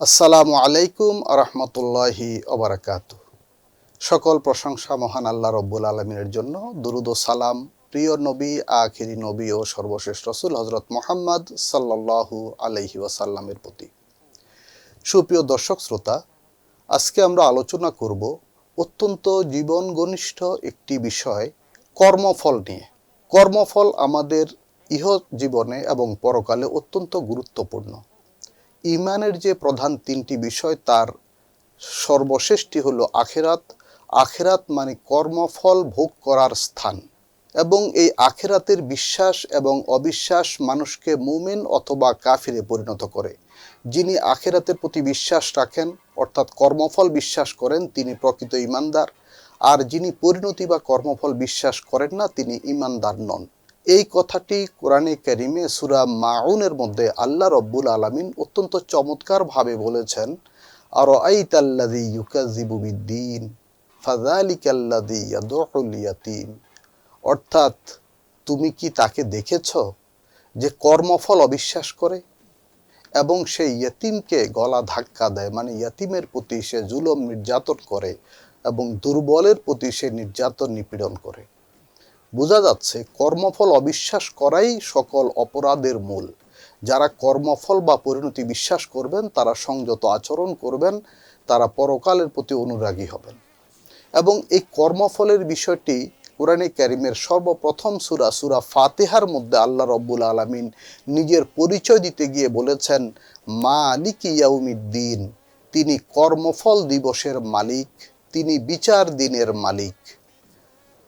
আসসালামু আলাইকুম রহমতুল্লাহি অবরাকাত সকল প্রশংসা মহান আল্লাহ রব্বুল আলমিনের জন্য। দুরুদ সালাম, প্রিয় নবী, আখিরি নবী ও সর্বশেষ রসুল হজরত মোহাম্মদ সাল্লাল্লাহু আলাইহি ওয়াসাল্লামের প্রতি। সুপ্রিয় দর্শক শ্রোতা, আজকে আমরা আলোচনা করব অত্যন্ত জীবন ঘনিষ্ঠ একটি বিষয়, কর্মফল নিয়ে। কর্মফল আমাদের ইহ জীবনে এবং পরকালে অত্যন্ত গুরুত্বপূর্ণ। ইমানের যে প্রধান তিনটি বিষয়, তার সর্বশেষটি হলো আখেরাত। আখেরাত মানে কর্মফল ভোগ করার স্থান। এবং এই আখেরাতের বিশ্বাস এবং অবিশ্বাস মানুষকে মুমিন অথবা কাফিরে পরিণত করে। যিনি আখেরাতের প্রতি বিশ্বাস রাখেন, অর্থাৎ কর্মফল বিশ্বাস করেন, তিনি প্রকৃত ইমানদার। আর যিনি পরিণতি বা কর্মফল বিশ্বাস করেন না, তিনি ইমানদার নন। এই কথাটি কোরআনে কারিমে সুরা মাউনের মধ্যে আল্লাহ রব্বুল আলমিন অত্যন্ত চমৎকারভাবে বলেছেন আর আইতাল্লাদি ইউকাজিবু বিদ্দিন ফাজালিকাল্লাদি ইয়াদুল ইয়াতিম। অর্থাৎ তুমি কি তাকে দেখেছ যে কর্মফল অবিশ্বাস করে এবং সেই ইয়তিমকে গলা ধাক্কা দেয়? মানে ইয়তিমের প্রতি সে জুলম নির্যাতন করে এবং দুর্বলের প্রতি সে নির্যাতন নিপীড়ন করে। বোঝা যাচ্ছে কর্মফল অবিশ্বাস করাই সকল অপরাধের মূল। যারা কর্মফল বা পরিণতি বিশ্বাস করবেন, তারা সংযত আচরণ করবেন, তারা পরকালের প্রতি অনুরাগী হবেন। এবং এই কর্মফলের বিষয়টি কোরআনে ক্যারিমের সর্বপ্রথম সুরা সুরা ফাতেহার মধ্যে আল্লাহ রব্বুল আলমিন নিজের পরিচয় দিতে গিয়ে বলেছেন মা আলিক ইয়াউমিদ্দিন তিনি কর্মফল দিবসের মালিক, তিনি বিচার দিনের মালিক।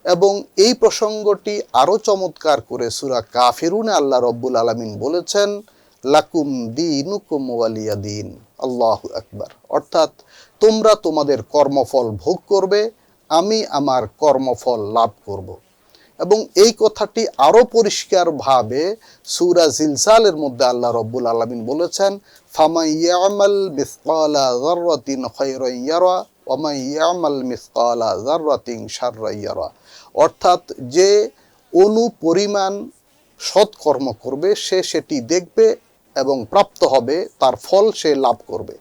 এবং এই প্রসঙ্গটি আরও চমৎকার করে সুরা কাফিরুনে আল্লাহ রব্বুল আলমিন বলেছেন, লাকুম দিনুকুম ওয়ালিয়া দিন। আল্লাহ আকবার। অর্থাৎ তোমরা তোমাদের কর্মফল ভোগ করবে, আমি আমার কর্মফল লাভ করব। এবং এই কথাটি আরও পরিষ্কারভাবে সুরা জিলসালের মধ্যে আল্লাহ রব্বুল আলমিন বলেছেন, ফামাইয়ামাল মিসকালা জাররাতিন খৈরান ইয়ারা। অর্থাৎ যে অনু পরিমাণ সৎকর্ম করবে, সে সেটি দেখবে এবং প্রাপ্ত হবে, তার ফল সে লাভ করবে।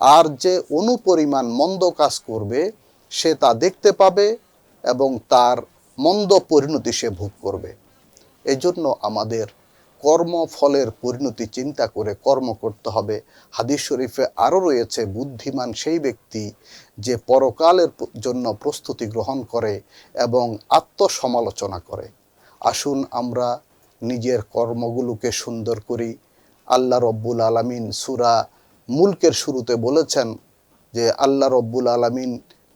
আর যে অনুপরিমাণ মন্দ কাজ করবে, সে তা দেখতে পাবে এবং তার মন্দ পরিণতি সে ভোগ করবে। এজন্য আমাদের কর্মফলের পরিণতি চিন্তা করে কর্ম করতে হবে। হাদিস শরীফে আরও রয়েছে, বুদ্ধিমান সেই ব্যক্তি যে পরকালের জন্য প্রস্তুতি গ্রহণ করে এবং আত্মসমালোচনা করে। আসুন আমরা নিজের কর্মগুলোকে সুন্দর করি। আল্লাহ রব্বুল আলমিন সুরা মুলকের শুরুতে বলেছেন যে, আল্লাহ রব্বুল আলমিন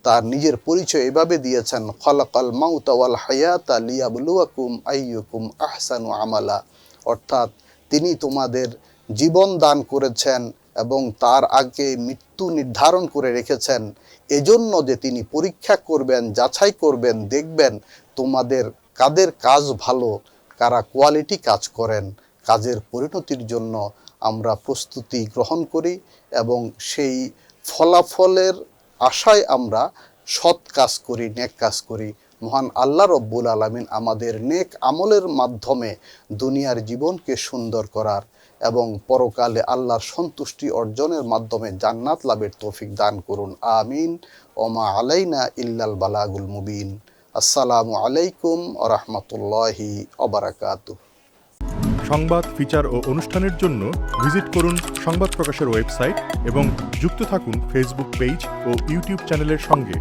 তার নিজের পরিচয় এভাবে দিয়েছেন, খলাকাল মাউতাওয়াল হায়াতা লিয়াবলুয়াকুম আইয়ুকুম আহসানু আমালা। অর্থাৎ তিনি তোমাদের জীবন দান করেছেন এবং তার আগে মৃত্যু নির্ধারণ করে রেখেছেন। এজন্য যে তিনি পরীক্ষা করবেন, যাচাই করবেন, দেখবেন তোমাদের কাদের কাজ ভালো, কারা কোয়ালিটি কাজ করেন। কাজের পরিণতির জন্য আমরা প্রস্তুতি গ্রহণ করি এবং সেই ফলাফলের আশায় আমরা সৎ কাজ করি নেক কাজ করি। মহান আল্লাহ রব্বুল আলমিন আমাদের নেক আমলের মাধ্যমে দুনিয়ার জীবনকে সুন্দর করার এবং পরকালে আল্লাহর সন্তুষ্টি অর্জনের মাধ্যমে জান্নাত লাভের তৌফিক দান করুন। আমিন। ওমা আলাইনা ইল্লাল বালাগুল মুবিন। আসসালামু আলাইকুম রহমতুল্লাহি অবরাকাতু সংবাদ, ফিচার ও অনুষ্ঠানের জন্য ভিজিট করুন সংবাদ প্রকাশের ওয়েবসাইট এবং যুক্ত থাকুন ফেসবুক পেজ ও ইউটিউব চ্যানেলের সঙ্গে।